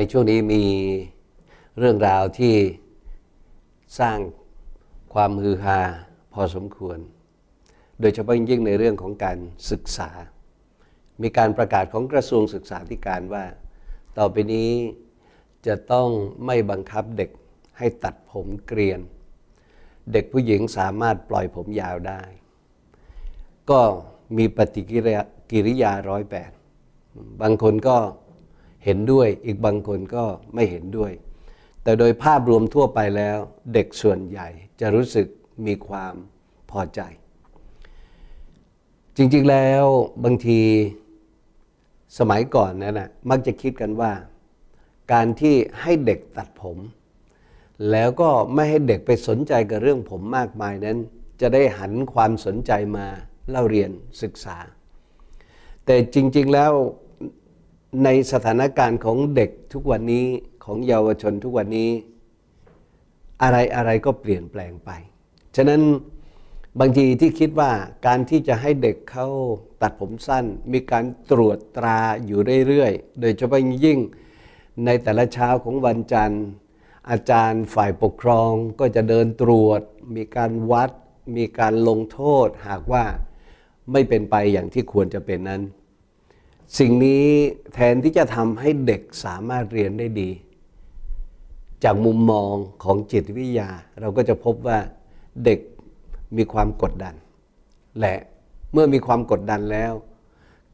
ในช่วงนี้มีเรื่องราวที่สร้างความฮือฮาพอสมควร โดยเฉพาะยิ่งในเรื่องของการศึกษา มีการประกาศของกระทรวงศึกษาธิการว่า ต่อไปนี้จะต้องไม่บังคับเด็กให้ตัดผมเกรียน เด็กผู้หญิงสามารถปล่อยผมยาวได้ ก็มีปฏิกิริยาร้อยแปดบางคนก็ เห็นด้วย อีกบางคนก็ไม่เห็นด้วย แต่โดยภาพรวมทั่วไปแล้ว เด็กส่วนใหญ่จะรู้สึกมีความพอใจ จริงๆแล้วบางทีสมัยก่อนนั้นนะมักจะคิดกันว่า การที่ให้เด็กตัดผม แล้วก็ไม่ให้เด็กไปสนใจกับเรื่องผมมากมายนั้น จะได้หันความสนใจมาเล่าเรียนศึกษา แต่จริง ๆแล้ว ในสถานการณ์ของเด็กทุกวันนี้ของเยาวชนทุกวันนี้ อะไรอะไรก็เปลี่ยนแปลงไป ฉะนั้นบางทีที่คิดว่าการที่จะให้เด็กเขาตัดผมสั้น มีการตรวจตราอยู่เรื่อยๆ โดยเฉพาะยิ่งในแต่ละเช้าของวันจันทร์ อาจารย์ฝ่ายปกครองก็จะเดินตรวจ มีการวัด มีการลงโทษหากว่าไม่เป็นไปอย่างที่ควรจะเป็นนั้น สิ่งนี้แทนที่จะทำให้เด็กสามารถเรียนได้ดี จากมุมมองของจิตวิทยา เราก็จะพบว่าเด็กมีความกดดัน และเมื่อมีความกดดันแล้ว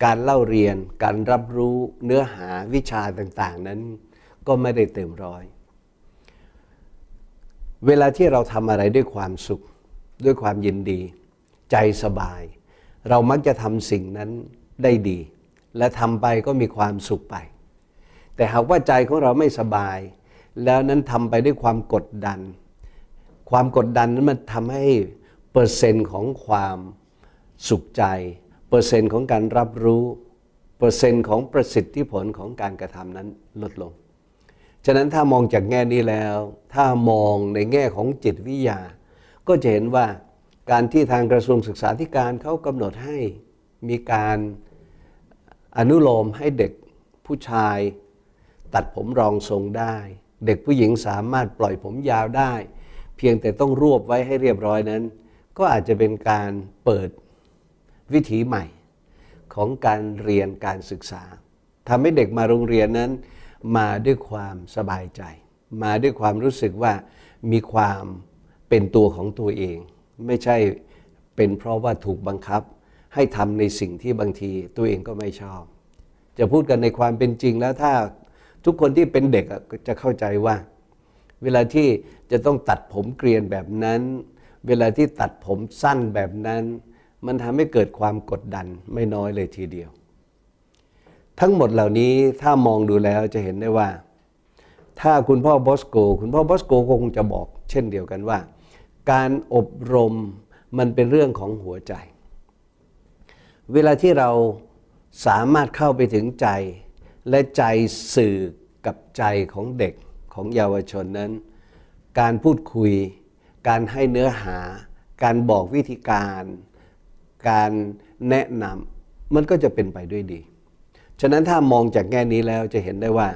การเล่าเรียนการรับรู้เนื้อหาวิชาต่างๆ นั้น ก็ไม่ได้เต็มร้อย เวลาที่เราทำอะไรด้วยความสุข ด้วยความยินดี ใจสบาย เรามักจะทำสิ่งนั้นได้ดี และทำไปก็มีความสุขไป แต่หากว่าใจของเราไม่สบาย แล้วนั้นทำไปด้วยความกดดัน ความกดดันนั้นมันทำให้เปอร์เซ็นต์ของความสุขใจ เปอร์เซ็นต์ของการรับรู้ เปอร์เซ็นต์ของประสิทธิผลของการกระทำนั้นลดลง ฉะนั้นถ้ามองจากแง่นี้แล้ว ถ้ามองในแง่ของจิตวิทยา ก็จะเห็นว่าการที่ทางกระทรวงศึกษาธิการเขากำหนดให้มีการ อนุโลมให้เด็กผู้ชาย ตัดผมรองทรงได้ เด็กผู้หญิงสามารถปล่อยผมยาวได้ เพียงแต่ต้องรวบไว้ให้เรียบร้อยนั้น ก็อาจจะเป็นการเปิดวิถีใหม่ของการเรียนการศึกษาทำให้เด็กมาโรงเรียนนั้น มาด้วยความสบายใจ มาด้วยความรู้สึกว่ามีความเป็นตัวของตัวเอง ไม่ใช่เป็นเพราะว่าถูกบังคับ ให้ทำในสิ่งที่บางทีตัวเองก็ไม่ชอบ จะพูดกันในความเป็นจริงแล้วถ้าทุกคนที่เป็นเด็กจะเข้าใจว่า เวลาที่จะต้องตัดผมเกรียนแบบนั้น เวลาที่ตัดผมสั้นแบบนั้น มันทำให้เกิดความกดดันไม่น้อยเลยทีเดียว ทั้งหมดเหล่านี้ถ้ามองดูแล้วจะเห็นได้ว่า ถ้าคุณพ่อบอสโก คุณพ่อบอสโกคงจะบอก เช่นเดียวกันว่า การอบรมมันเป็นเรื่องของหัวใจ เวลาที่เราสามารถเข้าไปถึงใจ และใจสื่อกับใจของเด็กของเยาวชนนั้น การพูดคุย การให้เนื้อหา การบอกวิธีการ การแนะนำมันก็จะเป็นไปด้วยดี ฉะนั้นถ้ามองจากแง่นี้แล้วจะเห็นได้ว่า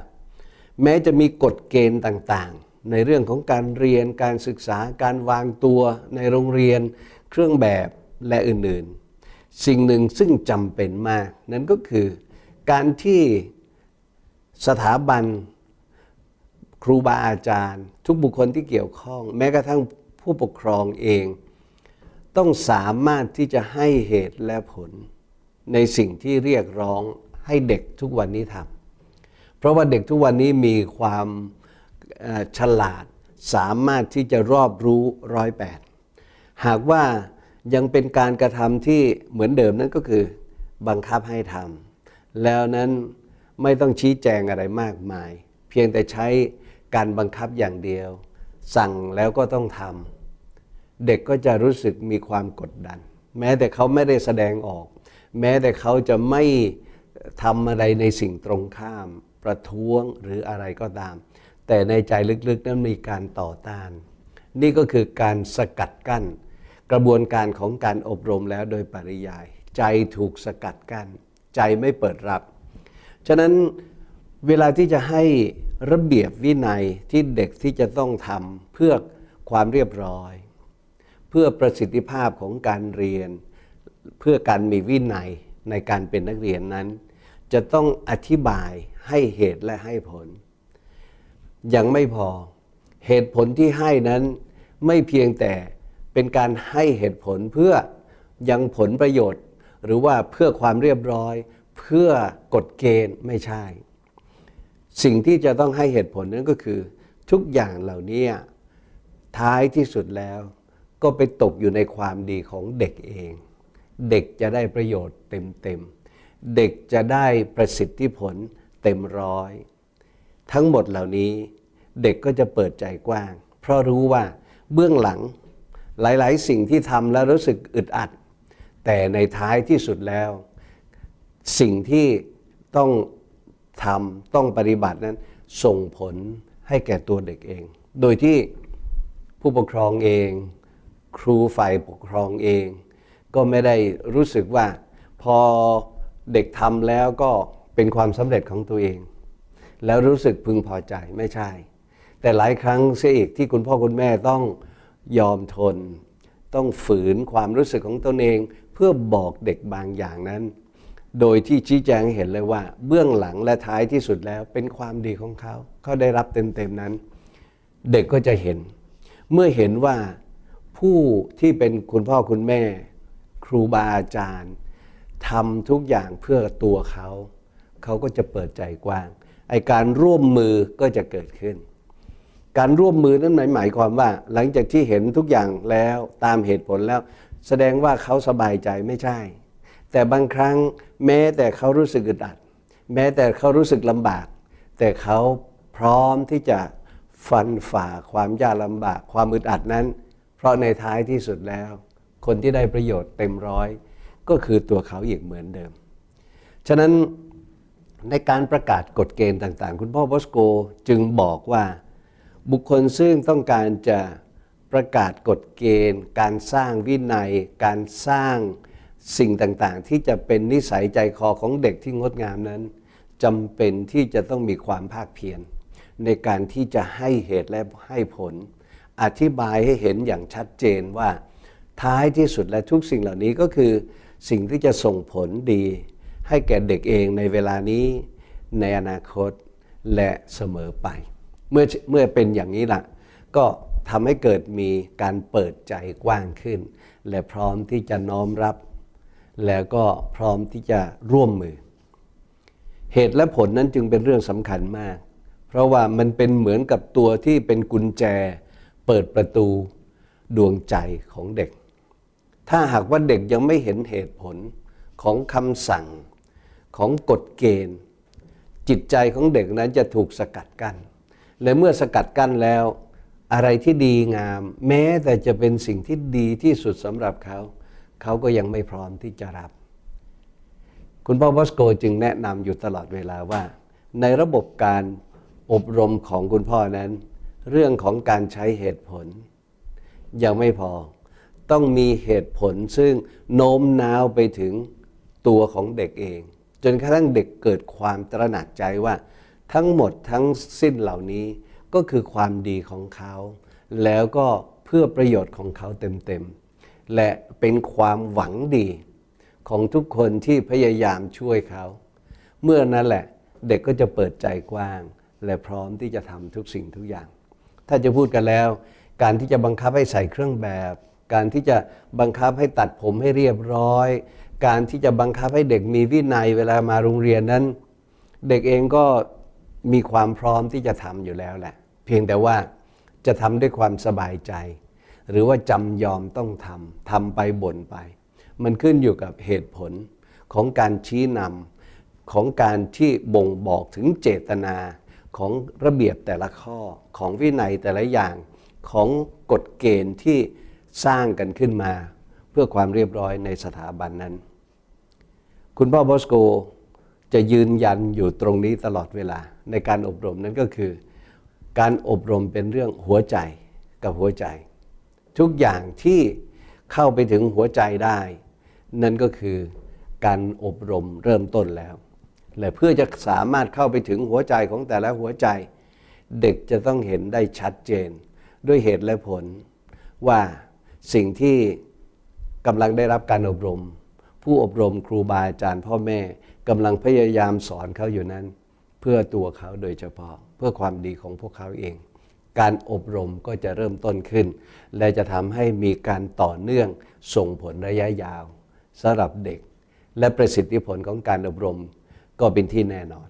แม้จะมีกฎเกณฑ์ต่างๆ ในเรื่องของการเรียนการศึกษาการวางตัวในโรงเรียน เครื่องแบบและอื่นๆ สิ่งหนึ่งซึ่งจำเป็นมาก นั่นก็คือการที่สถาบันครูบาอาจารย์ ทุกบุคคลที่เกี่ยวข้อง แม้กระทั่งผู้ปกครองเอง ต้องสามารถที่จะให้เหตุและผล ในสิ่งที่เรียกร้องให้เด็กทุกวันนี้ทำเพราะว่าเด็กทุกวันนี้มีความฉลาดสามารถที่จะรอบรู้ร้อยแปดหากว่า ยังเป็นการกระทำที่เหมือนเดิมนั่นก็คือบังคับให้ทำแล้วนั้นไม่ต้องชี้แจงอะไรมากมาย เพียงแต่ใช้การบังคับอย่างเดียว สั่งแล้วก็ต้องทำเด็กก็จะรู้สึกมีความกดดัน แม้แต่เขาไม่ได้แสดงออก แม้แต่เขาจะไม่ทำอะไรในสิ่งตรงข้าม ประท้วงหรืออะไรก็ตาม แต่ในใจลึกๆนั้นมีการต่อต้าน นี่ก็คือการสกัดกั้น กระบวนการของการอบรมแล้วโดยปริยาย ใจถูกสกัดกั้นใจไม่เปิดรับ ฉะนั้นเวลาที่จะให้ระเบียบวินัยที่เด็กที่จะต้องทำเพื่อความเรียบร้อย เพื่อประสิทธิภาพของการเรียน เพื่อการมีวินัยในการเป็นนักเรียนนั้น จะต้องอธิบายให้เหตุและให้ผล ยังไม่พอเหตุผลที่ให้นั้นไม่เพียงแต่ เป็นการให้เหตุผลเพื่อยังผลประโยชน์ หรือว่าเพื่อความเรียบร้อย เพื่อกฎเกณฑ์ไม่ใช่ สิ่งที่จะต้องให้เหตุผลนั้นก็คือ ทุกอย่างเหล่านี้ท้ายที่สุดแล้ว ก็ไปตกอยู่ในความดีของเด็กเอง เด็กจะได้ประโยชน์เต็มๆ เด็กจะได้ประสิทธิผลเต็มร้อย ทั้งหมดเหล่านี้เด็กก็จะเปิดใจกว้าง เพราะรู้ว่าเบื้องหลัง หลาย ๆ สิ่งที่ทำแล้วรู้สึกอึดอัด แต่ในท้ายที่สุดแล้ว สิ่งที่ต้องทำต้องปฏิบัตินั้น ส่งผลให้แก่ตัวเด็กเอง โดยที่ผู้ปกครองเอง ครูฝ่ายปกครองเอง ก็ไม่ได้รู้สึกว่า พอเด็กทำแล้วก็เป็นความสำเร็จของตัวเอง แล้วรู้สึกพึงพอใจไม่ใช่ แต่หลายครั้งเสียอีกที่คุณพ่อคุณแม่ต้อง ยอมทน ต้องฝืนความรู้สึกของตนเอง เพื่อบอกเด็กบางอย่างนั้น โดยที่ชี้แจงเห็นเลยว่า เบื้องหลังและท้ายที่สุดแล้วเป็นความดีของเขา เขาได้รับเต็มๆนั้น เด็กก็จะเห็น เมื่อเห็นว่าผู้ที่เป็นคุณพ่อคุณแม่ ครูบาอาจารย์ทำทุกอย่างเพื่อตัวเขา เขาก็จะเปิดใจกว้างไอการร่วมมือก็จะเกิดขึ้น การร่วมมือนั้นหมายความว่า หลังจากที่เห็นทุกอย่างแล้วตามเหตุผลแล้ว แสดงว่าเขาสบายใจไม่ใช่ แต่บางครั้งแม้แต่เขารู้สึกอึดอัด แม้แต่เขารู้สึกลำบาก แต่เขาพร้อมที่จะฟันฝ่าความยากลำบาก ความอึดอัดนั้น เพราะในท้ายที่สุดแล้ว คนที่ได้ประโยชน์เต็มร้อย ก็คือตัวเขาอีกเหมือนเดิม ฉะนั้นในการประกาศกฎเกณฑ์ต่าง ๆ คุณพ่อบอสโกจึงบอกว่า บุคคลซึ่งต้องการจะประกาศกฎเกณฑ์ การสร้างวินัย การสร้างสิ่งต่างๆ ที่จะเป็นนิสัยใจคอของเด็กที่งดงามนั้นจำเป็นที่จะต้องมีความภาคเพียรในการที่จะให้เหตุและให้ผล อธิบายให้เห็นอย่างชัดเจนว่า ท้ายที่สุดและทุกสิ่งเหล่านี้ก็คือ สิ่งที่จะส่งผลดี ให้แก่เด็กเองในเวลานี้ ในอนาคตและเสมอไป เมื่อเมื่อเป็นอย่างนี้ล่ะก็ทำให้เกิดมีการเปิดใจกว้างขึ้น และพร้อมที่จะน้อมรับ แล้วก็พร้อมที่จะร่วมมือ เหตุและผลนั้นจึงเป็นเรื่องสำคัญมาก เพราะว่ามันเป็นเหมือนกับตัวที่เป็นกุญแจ เปิดประตูดวงใจของเด็ก ถ้าหากว่าเด็กยังไม่เห็นเหตุผลของคำสั่งของกฎเกณฑ์ จิตใจของเด็กนั้นจะถูกสกัดกัน้น และเมื่อสกัดกั้นแล้ว อะไรที่ดีงาม แม้แต่จะเป็นสิ่งที่ดีที่สุดสำหรับเขา เขาก็ยังไม่พร้อมที่จะรับ คุณพ่อบอสโกจึงแนะนำอยู่ตลอดเวลาว่า ในระบบการอบรมของคุณพ่อนั้น เรื่องของการใช้เหตุผล ยังไม่พอต้องมีเหตุผลซึ่งโน้มน้าวไปถึงตัวของเด็กเอง จนกระทั่งเด็กเกิดความตระหนักใจว่า ทั้งหมดทั้งสิ้นเหล่านี้ก็คือความดีของเขา แล้วก็เพื่อประโยชน์ของเขาเต็มๆ และเป็นความหวังดีของทุกคนที่พยายามช่วยเขา เมื่อนั้นแหละเด็กก็จะเปิดใจกว้าง และพร้อมที่จะทำทุกสิ่งทุกอย่าง ถ้าจะพูดกันแล้ว การที่จะบังคับให้ใส่เครื่องแบบ การที่จะบังคับให้ตัดผมให้เรียบร้อย การที่จะบังคับให้เด็กมีวินัยเวลามาโรงเรียนนั้น เด็กเองก็ มีความพร้อมที่จะทำอยู่แล้วแหละ เพียงแต่ว่าจะทำด้วยความสบายใจ หรือว่าจำยอมต้องทำทำไปบ่นไป มันขึ้นอยู่กับเหตุผลของการชี้นำของการที่บ่งบอกถึงเจตนาของระเบียบแต่ละข้อของวินัยแต่ละอย่างของกฎเกณฑ์ที่สร้างกันขึ้นมา เพื่อความเรียบร้อยในสถาบันนั้น คุณพ่อบอสโกจะยืนยันอยู่ตรงนี้ตลอดเวลา ในการอบรมนั้นก็คือ การอบรมเป็นเรื่องหัวใจกับหัวใจ ทุกอย่างที่เข้าไปถึงหัวใจได้ นั่นก็คือการอบรมเริ่มต้นแล้ว และเพื่อจะสามารถเข้าไปถึงหัวใจของแต่ละหัวใจ เด็กจะต้องเห็นได้ชัดเจน ด้วยเหตุและผล ว่าสิ่งที่กำลังได้รับการอบรม ผู้อบรมครูบาอาจารย์พ่อแม่กำลังพยายามสอนเขาอยู่นั้น เพื่อตัวเขาโดยเฉพาะ เพื่อความดีของพวกเขาเอง การอบรมก็จะเริ่มต้นขึ้น และจะทำให้มีการต่อเนื่องส่งผลระยะยาวสำหรับเด็ก และประสิทธิผลของการอบรมก็เป็นที่แน่นอน